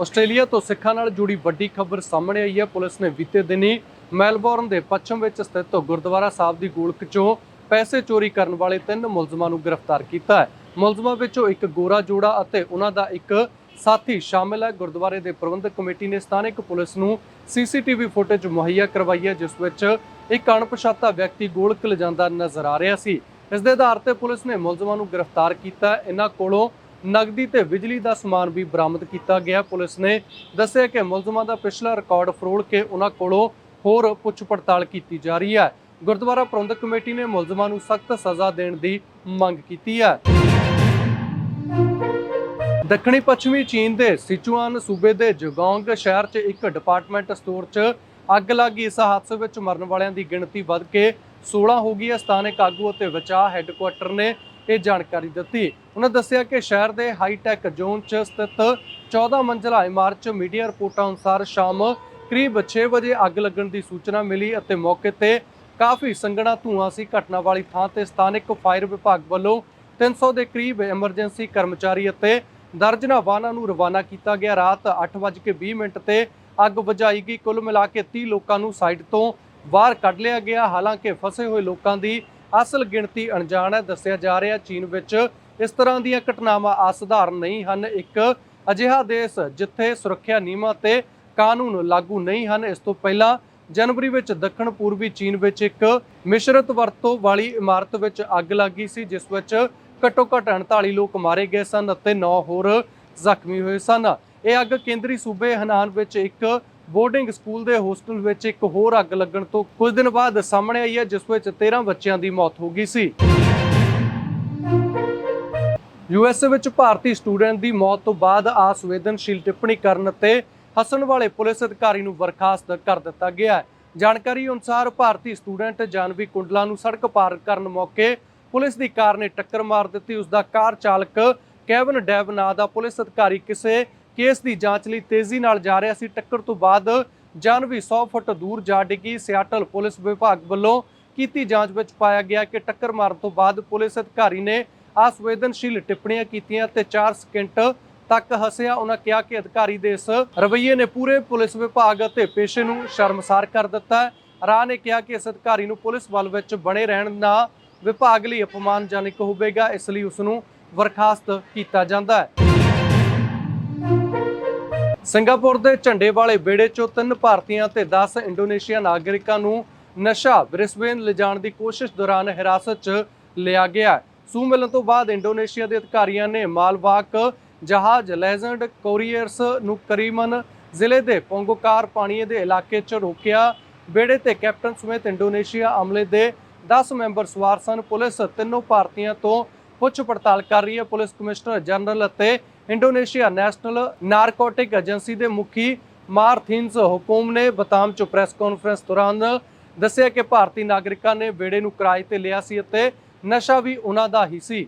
Australia ਤੋਂ ਸਿੱਖਾਂ ਨਾਲ ਜੁੜੀ ਵੱਡੀ ਖਬਰ ਸਾਹਮਣੇ ਆਈ ਹੈ। ਪੁਲਿਸ ਨੇ ਬੀਤੇ ਦਿਨੀ ਮੈਲਬੌਰਨ ਦੇ ਪੱਛਮ ਵਿੱਚ ਸਥਿਤ ਗੁਰਦੁਆਰਾ ਸਾਹਿਬ ਦੀ ਗੋਲਕ ਚੋਂ ਪੈਸੇ ਚੋਰੀ ਕਰਨ ਵਾਲੇ ਤਿੰਨ ਮੁਲਜ਼ਮਾਂ ਨੂੰ ਗ੍ਰਿਫਤਾਰ ਕੀਤਾ ਹੈ। ਮੁਲਜ਼ਮਾਂ ਵਿੱਚੋਂ ਇੱਕ ਗੋਰਾ ਜੋੜਾ ਅਤੇ ਉਹਨਾਂ ਦਾ ਇੱਕ ਸਾਥੀ ਸ਼ਾਮਿਲ ਹੈ। ਗੁਰਦੁਆਰੇ ਦੇ ਪ੍ਰਬੰਧਕ ਕਮੇਟੀ ਨੇ ਸਥਾਨਕ ਪੁਲਿਸ ਨੂੰ ਸੀਸੀਟੀਵੀ ਫੁਟੇਜ ਮੁਹੱਈਆ ਕਰਵਾਈ ਹੈ, ਜਿਸ ਵਿੱਚ ਇੱਕ ਅਣਪਛਾਤਾ ਵਿਅਕਤੀ ਗੋਲਕ ਲਿਜਾਂਦਾ ਨਜ਼ਰ ਆ ਰਿਹਾ ਸੀ। ਇਸ ਦੇ ਆਧਾਰ ਤੇ ਪੁਲਿਸ ਨੇ ਮੁਲਜ਼ਮਾਂ ਨੂੰ ਗ੍ਰਿਫਤਾਰ ਕੀਤਾ ਇਹਨਾਂ ਕੋਲੋਂ ਨਗਦੀ ਤੇ ਬਿਜਲੀ ਦਾ ਸਮਾਨ ਵੀ ਬਰਾਮਦ ਕੀਤਾ ਗਿਆ। ਪੁਲਿਸ ਨੇ ਦੱਸਿਆ ਕਿ ਮੁਲਜ਼ਮਾਂ ਦਾ ਪਿਛਲਾ ਰਿਕਾਰਡ ਫਰੋਲ ਕੇ ਉਹਨਾਂ ਕੋਲੋਂ ਹੋਰ ਪੁੱਛ ਪੜਤਾਲ ਕੀਤੀ ਜਾ ਰਹੀ ਹੈ। ਗੁਰਦੁਆਰਾ ਪ੍ਰਬੰਧਕ ਕਮੇਟੀ ਨੇ ਮੁਲਜ਼ਮਾਂ ਨੂੰ ਸਖਤ ਸਜ਼ਾ ਦੇਣ ਦੀ ਮੰਗ ਕੀਤੀ ਹੈ। ਦੱਖਣੀ ਪੱਛਮੀ ਚੀਨ ਦੇ ਸਿਚੁਆਨ ਸੂਬੇ ਦੇ ਜਗੌਂਗ ਸ਼ਹਿਰ 'ਚ ਇੱਕ ਡਿਪਾਰਟਮੈਂਟ ਸਟੋਰ 'ਚ ਅੱਗ ਲੱਗ ਗਈ। ਇਸ ਹਾਦਸੇ ਵਿੱਚ ਮਰਨ ਵਾਲਿਆਂ ਦੀ ਗਿਣਤੀ ਵੱਧ ਕੇ 16 ਹੋ ਗਈ ਹੈ। ਸਥਾਨਕ ਆਗੂ ਅਤੇ ਬਚਾਅ ਹੈੱਡਕੁਆਟਰ ਨੇ ਇਹ ਜਾਣਕਾਰੀ ਦਿੱਤੀ। ਉਹਨਾਂ ਦੱਸਿਆ ਕਿ ਸ਼ਹਿਰ ਦੇ ਹਾਈਟੈਕ ਜ਼ੋਨ 'ਚ ਸਥਿਤ 14 ਮੰਜ਼ਲਾ ਇਮਾਰਤ 'ਚ ਮੀਡੀਆ ਰਿਪੋਰਟਾਂ ਅਨੁਸਾਰ ਸ਼ਾਮ ਕਰੀਬ 6 ਵਜੇ ਅੱਗ ਲੱਗਣ ਦੀ ਸੂਚਨਾ ਮਿਲੀ ਅਤੇ ਮੌਕੇ ਤੇ ਕਾਫੀ ਸੰਘਣਾ ਧੂਆਂ ਸੀ। ਘਟਨਾ ਵਾਲੀ ਥਾਂ ਤੇ ਸਥਾਨਕ ਫਾਇਰ ਵਿਭਾਗ ਵੱਲੋਂ 300 ਦੇ ਕਰੀਬ ਐਮਰਜੈਂਸੀ ਕਰਮਚਾਰੀ ਅਤੇ ਦਰਜਨਾਂ ਵਾਹਨਾਂ ਨੂੰ ਰਵਾਨਾ ਕੀਤਾ ਗਿਆ। ਰਾਤ 8:20 ਮਿੰਟ ਤੇ ਅੱਗ ਬੁਝਾਈ ਗਈ। ਕੁੱਲ ਮਿਲਾ ਕੇ 30 ਲੋਕਾਂ ਨੂੰ ਸਾਈਟ ਤੋਂ ਬਾਹਰ ਕੱਢ ਲਿਆ ਗਿਆ। ਹਾਲਾਂਕਿ ਫਸੇ ਹੋਏ ਲੋਕਾਂ ਦੀ ਅਸਲ ਗਿਣਤੀ ਅਣਜਾਣ ਹੈ, ਦੱਸਿਆ ਜਾ ਰਿਹਾ ਚੀਨ ਵਿੱਚ ਇਸ ਤਰ੍ਹਾਂ ਦੀਆਂ ਘਟਨਾਵਾਂ ਅਸਧਾਰਨ ਨਹੀਂ ਹਨ। ਇੱਕ ਅਜਿਹਾ ਦੇਸ਼ ਜਿੱਥੇ ਸੁਰੱਖਿਆ ਨਿਯਮਾਂ ਤੇ ਕਾਨੂੰਨ ਲਾਗੂ ਨਹੀਂ ਹਨ, ਇਸ ਤੋਂ ਪਹਿਲਾਂ ਜਨਵਰੀ ਵਿੱਚ ਦੱਖਣ ਪੂਰਬੀ ਚੀਨ ਵਿੱਚ ਇੱਕ ਮਿਸ਼ਰਤ ਵਰਤੋਂ ਵਾਲੀ ਇਮਾਰਤ ਵਿੱਚ ਅੱਗ ਲੱਗੀ ਸੀ, ਜਿਸ ਵਿੱਚ ਘੱਟੋ ਘੱਟ 39 ਲੋਕ ਮਾਰੇ ਗਏ ਸਨ ਅਤੇ 9 ਹੋਰ ਜ਼ਖਮੀ ਹੋਏ ਸਨ। ਇਹ ਅੱਗ ਕੇਂਦਰੀ ਸੂਬੇ ਹਨਾਨ ਵਿੱਚ ਇੱਕ ਬੋਰਡਿੰਗ ਸਕੂਲ ਦੇ ਹੋਸਟਲ ਵਿੱਚ ਇੱਕ ਹੋਰ ਅੱਗ ਲੱਗਣ ਤੋਂ ਕੁਝ ਦਿਨ ਬਾਅਦ ਸਾਹਮਣੇ ਆਈ ਹੈ, ਜਿਸ ਵਿੱਚ 13 ਬੱਚਿਆਂ ਦੀ ਮੌਤ ਹੋ ਗਈ ਸੀ। ਯੂਐਸਏ ਵਿੱਚ ਭਾਰਤੀ ਸਟੂਡੈਂਟ ਦੀ ਮੌਤ ਤੋਂ ਬਾਅਦ ਅਸੰਵੇਦਨਸ਼ੀਲ ਟਿੱਪਣੀ ਕਰਨ ਤੇ ਹੱਸਣ ਵਾਲੇ ਪੁਲਿਸ ਅਧਿਕਾਰੀ ਨੂੰ ਬਰਖਾਸਤ ਕਰ ਦਿੱਤਾ ਗਿਆ ਹੈ। ਜਾਣਕਾਰੀ ਅਨੁਸਾਰ ਭਾਰਤੀ ਸਟੂਡੈਂਟ ਜਾਨਵੀ ਕੁੰਡਲਾ ਨੂੰ ਸੜਕ ਪਾਰ ਕਰਨ ਮੌਕੇ ਪੁਲਿਸ ਦੀ ਕਾਰ ਨੇ ਟੱਕਰ ਮਾਰ ਦਿੱਤੀ। ਉਸ ਦਾ ਕਾਰ ਚਾਲਕ ਕੈਵਨ ਡੈਵ ਨਾਂ ਦਾ ਪੁਲਿਸ ਅਧਿਕਾਰੀ ਕਿਸੇ ਕੇਸ ਦੀ ਜਾਂਚ ਲਈ ਤੇਜ਼ੀ ਨਾਲ ਜਾ ਰਿਹਾ ਸੀ। ਟੱਕਰ ਤੋਂ ਬਾਅਦ ਜਾਨਵੀ 100 ਫੁੱਟ ਦੂਰ ਜਾ ਡਿੱਗੀ। ਸਿਆਟਲ ਪੁਲਿਸ ਵਿਭਾਗ ਵੱਲੋਂ ਕੀਤੀ ਜਾਂਚ ਵਿੱਚ ਪਾਇਆ ਗਿਆ ਕਿ ਟੱਕਰ ਮਾਰਨ ਤੋਂ ਬਾਅਦ ਪੁਲਿਸ ਅਧਿਕਾਰੀ ਨੇ ਅਸੰਵੇਦਨਸ਼ੀਲ ਟਿੱਪਣੀਆਂ ਕੀਤੀਆਂ ਤੇ 4 ਸਕਿੰਟ ਤੱਕ ਹੱਸਿਆ। ਉਹਨਾਂ ਕਿਹਾ ਕਿ ਅਧਿਕਾਰੀ ਦੇ ਇਸ ਰਵੱਈਏ ਨੇ ਪੂਰੇ ਪੁਲਿਸ ਵਿਭਾਗ ਅਤੇ ਪੇਸ਼ੇ ਨੂੰ ਸ਼ਰਮਸਾਰ ਕਰ ਦਿੱਤਾ ਹੈ। ਰਾਹ ਨੇ ਕਿਹਾ ਕਿ ਇਸ ਅਧਿਕਾਰੀ ਨੂੰ ਪੁਲਿਸ ਬਲ ਵਿੱਚ ਬਣੇ ਰਹਿਣ ਦਾ ਵਿਭਾਗ ਲਈ ਅਪਮਾਨਜਨਕ ਹੋਵੇਗਾ। ਇਸ ਲਈ ਉਸ ਨੂੰ ਬਰਖਾਸਤ ਕੀਤਾ ਜਾਂਦਾ ਹੈ। ਸਿੰਗਾਪੁਰ ਦੇ ਝੰਡੇ ਵਾਲੇ ਬੇੜੇ ਚੋਂ ਤਿੰਨ ਭਾਰਤੀਆਂ ਤੇ 10 ਇੰਡੋਨੇਸ਼ੀਆ ਨਾਗਰਿਕਾਂ ਨੂੰ ਨਸ਼ਾ ਬ੍ਰਿਸਬੇਨ ਲਿਜਾਣ ਦੀ ਕੋਸ਼ਿਸ਼ ਦੌਰਾਨ ਹਿਰਾਸਤ 'ਚ ਲਿਆ ਗਿਆ ਹੈ। ਮਿਲਣ ਤੋਂ ਬਾਅਦ ਇੰਡੋਨੇਸ਼ੀਆ ਦੇ ਅਧਿਕਾਰੀਆਂ ਨੇ ਮਾਲਵਾਕ ਜਹਾਜ਼ ਲੈਜੈਂਡ ਕੋਰੀਅਰਸ ਨੂੰ ਕਰੀਮਨ ਜ਼ਿਲ੍ਹੇ ਦੇ ਪੋਂਗੋਕਾਰ ਪਾਣੀਏ ਦੇ ਇਲਾਕੇ 'ਚ ਰੋਕਿਆ ਬੇੜੇ ਤੇ ਕੈਪਟਨ ਸਮੇਤ ਇੰਡੋਨੇਸ਼ੀਆ ਅਮਲੇ ਦੇ 10 ਮੈਂਬਰ ਸਵਾਰ ਸਨ ਪੁਲਿਸ ਤਿੰਨੋਂ ਭਾਰਤੀਆਂ ਤੋਂ ਪੁੱਛ ਪੜਤਾਲ ਕਰ ਰਹੀ ਹੈ ਪੁਲਿਸ ਕਮਿਸ਼ਨਰ ਜਨਰਲ ਅਤੇ ਇੰਡੋਨੇਸ਼ੀਆ ਨੈਸ਼ਨਲ ਨਾਰਕੋਟਿਕ ਏਜੰਸੀ ਦੇ ਮੁਖੀ ਮਾਰਥਿਨਸ ਹੁਕੂਮ ਨੇ ਬਤਾਮ ਚ ਪ੍ਰੈਸ ਕਾਨਫਰੰਸ ਦੌਰਾਨ ਦੱਸਿਆ ਕਿ ਭਾਰਤੀ ਨਾਗਰਿਕਾਂ ਨੇ ਬੇੜੇ ਨੂੰ ਕਿਰਾਏ ਤੇ ਲਿਆ ਸੀ ਅਤੇ ਨਸ਼ਾ ਵੀ ਉਹਨਾਂ ਦਾ ਹੀ ਸੀ।